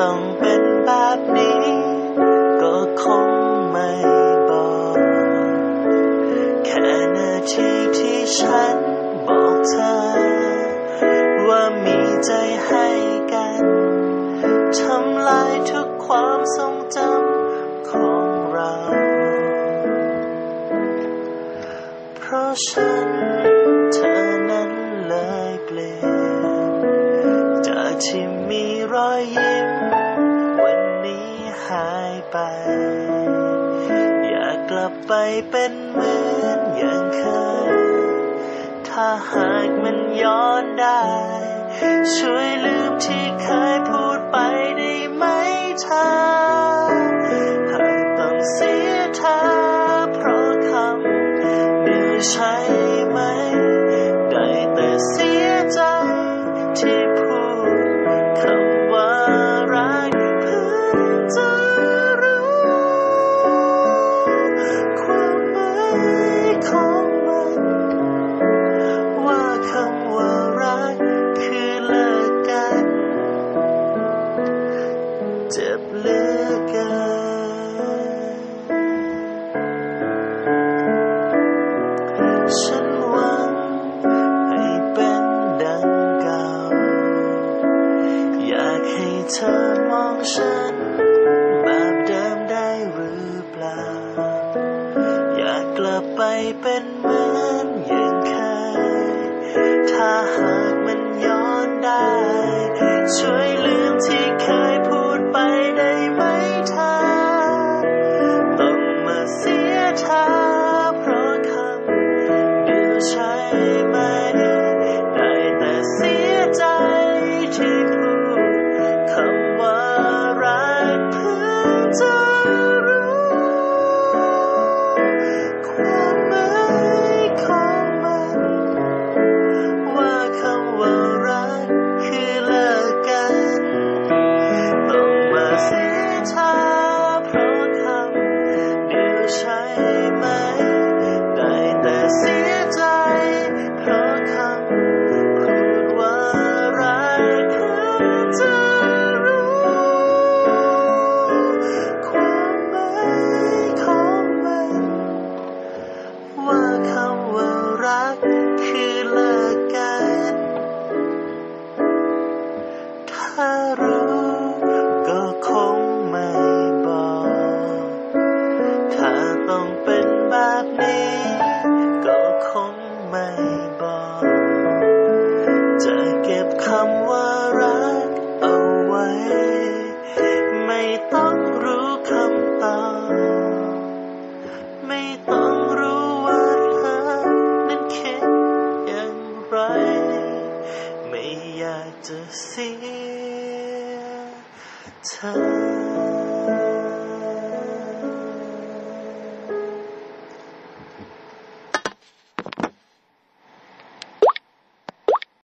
ต้องเป็นแบบนี้ ก็คงไม่บอก แค่นาทีที่ฉันบอกเธอ ว่ามีใจให้กันทำลายทุกความทรงจำของเรา เพราะฉัน บไปเป็นเหมือนอย่างเคย ถ้าหากมันย้อนได้ ช่วยลืมที่เคย ถามมันว่าคำว่ารักคือเลิกกันเจ็บเลือกันฉันหวังให้เป็นดังเก่าอยากให้เธอมองฉัน ลับไปเป็นเหมือนอย่างเคย ถ้าหากมันย้อนได้ ช่วยลืมที่เคยพูดไปได้ไหมเธอต้องมาเสียท่า still turn.